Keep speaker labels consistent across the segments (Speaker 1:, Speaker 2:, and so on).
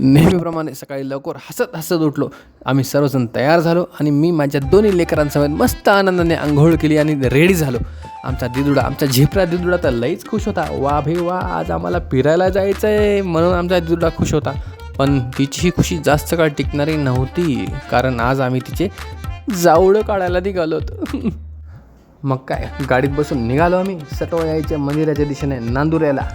Speaker 1: नेहमीप्रमाणे सकाळी लवकर हसत हसत उठलो. आम्ही सर्वजण तयार झालो आणि मी माझ्या दोन्ही लेकरांसमोर मस्त आनंदाने आंघोळ केली आणि रेडी झालो. आमचा दिदुडा आमचा झेपरा दिदुडा तर लईच खुश होता. वा भे वा आज आम्हाला फिरायला जायचं आहे म्हणून आमचा दिदुडा खुश होता. पण तिची ही खुशी जास्त काळ टिकणारी नव्हती कारण आज आम्ही तिचे जावळं काढायला निघालो होतो. मग काय गाडीत बसून निघालो आम्ही. सटवा यायच्या मंदिराच्या दिशेने नांदुऱ्याला.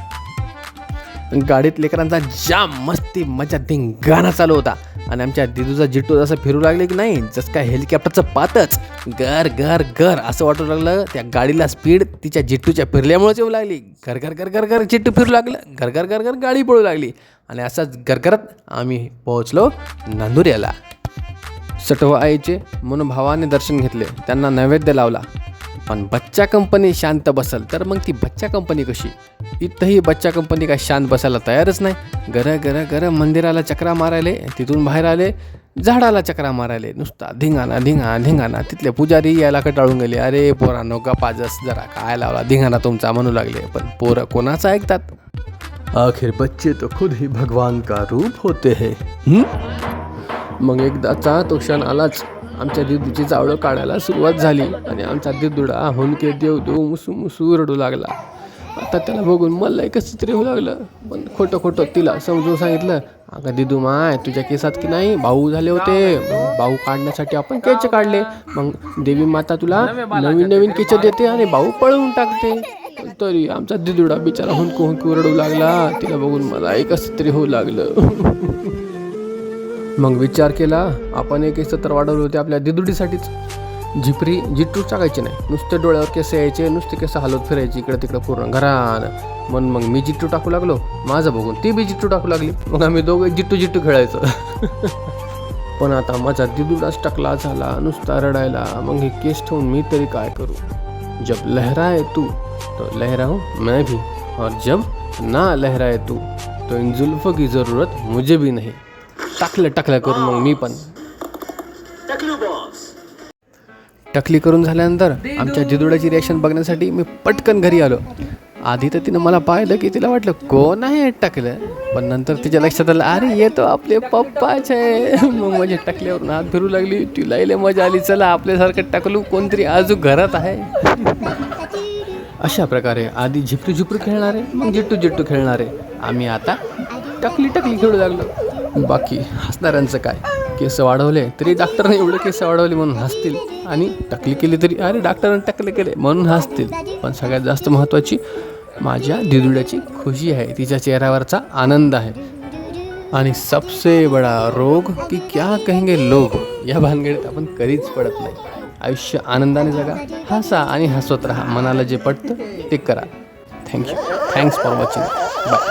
Speaker 1: गाडीत लेकरांचा जाम मस्ती मजा धिंगाणा चालू होता. आणि आमच्या दिदूचा जिट्टू जसं फिरू लागले की नाही जसं काय हेलिकॉप्टरचं पातच घर घर घर असं वाटू लागलं. त्या गाडीला स्पीड तिच्या जिट्टूच्या फिरल्यामुळेच येऊ लागली. घर घर घर घर घर जिट्टू फिरू लागलं. घर घर घर घर गाडी पळू लागली. आणि असंच गरगरत आम्ही पोहोचलो नांदुऱ्याला सटवा आईचे म्हणून भावाने दर्शन घेतले. त्यांना नैवेद्य लावला. पण बच्चा कंपनी शांत बसल तर मग ती बच्चा कंपनी कशी? इथंही बच्चा कंपनी काय शांत बसायला तयारच नाही. गर गर गर मंदिराला चक्रा मारायले तिथून बाहेर आले झाडाला चक्रा मारायले. नुसता धिंगाणा धिंगाणा धिंगाणा. तिथले पुजारी यायला कटाळून गेले? अरे पोरांनो गपाजस जरा काय लावला? धिंगाणा तुमचा म्हणू लागले. पण पोरं कोणाचं ऐकतात? आखिर बच्चे तो खुद ही भगवान का रूप होते हैं? मग एकदाचा तो क्षण आलाच. आमच्या दिदूची चावडं काढायला सुरुवात झाली आणि आमचा दिदुडा हुंके देव देव मुसू मुसू रडू लागला. आता त्याला बघून मला कसं तरी होऊ लागलं. पण खोटं खोटं तिला समजून सांगितलं अगं दिदू माय तुझ्या केसात की नाही? भाऊ झाले होते. भाऊ काढण्यासाठी आपण केच काढले. मग देवी माता तुला नवीन नवीन केच देते आणि भाऊ पळवून टाकते. तरी आमचा दिदुडा बिचारा हुंकू हुंकू रडू लागला. तिला बघून मला कसं तरी होऊ लागलं. मग विचार केला आपण एक तर वाढवले होते आपल्या दिदुडीसाठीच. झिपरी जिट्टू टाकायची नाही. नुसते डोळ्यावर केस यायचे नुसते केस हलवत फिरायचे इकडे तिकडे पूर्ण घरान म्हणून मग मी जिट्टू टाकू लागलो माझं बघून ती बी जिट्टू टाकू लागली. मग आम्ही दोघं जिट्टू जिट्टू खेळायचं. पण आता माझा दिदुडाच टकला झाला नुसता रडायला. मग हे केस ठेवून मी तरी काय करू? जब लहराए तू तो हो मैं भी. और जब ना लहराए तू तो इन जुल्फ की ज़रूरत मुझे भी नहीं. टाकलं टाकलं करून मग मी पण. टकली करून झाल्यानंतर आमच्या जिदुडाची रिॲक्शन बघण्यासाठी मी पटकन घरी आलो. आधी तर तिनं मला पाहिलं की तिला वाटलं कोण आहे टाकलं? पण नंतर तिच्या लक्षात आलं अरे ये तो आपले पप्पाच आहे. मग माझ्या टकल्यावरून हात फिरू लागली. तिला इले मजा आली. चला आपल्यासारखं टाकलू. कोणतरी आजू घरात आहे. अशा प्रकारे आधी झिपरू झिपरू खेळणारे मग जिट्टू जिट्टू खेळणारे. आम्ही आता टकली टकली खेळू लागलो. बाकी हसणाऱ्यांचं काय? केस वाढवले तरी डॉक्टरने एवढे केस वाढवले म्हणून हसतील. आणि टकली केली तरी अरे डॉक्टरने टकले केले म्हणून हसतील. पण सगळ्यात जास्त महत्त्वाची माझ्या दिदुड्याची खुशी आहे. तिच्या चेहऱ्यावरचा आनंद आहे. आणि सबसे बडा रोग की क्या कहेंगे लोग? या भानगडीत आपण कधीच पडत नाही. आयुष्य आनंदाने जगा हसा आणि हसवत राहा. मनाला जे पटतं ते करा. Thank you thanks for watching bye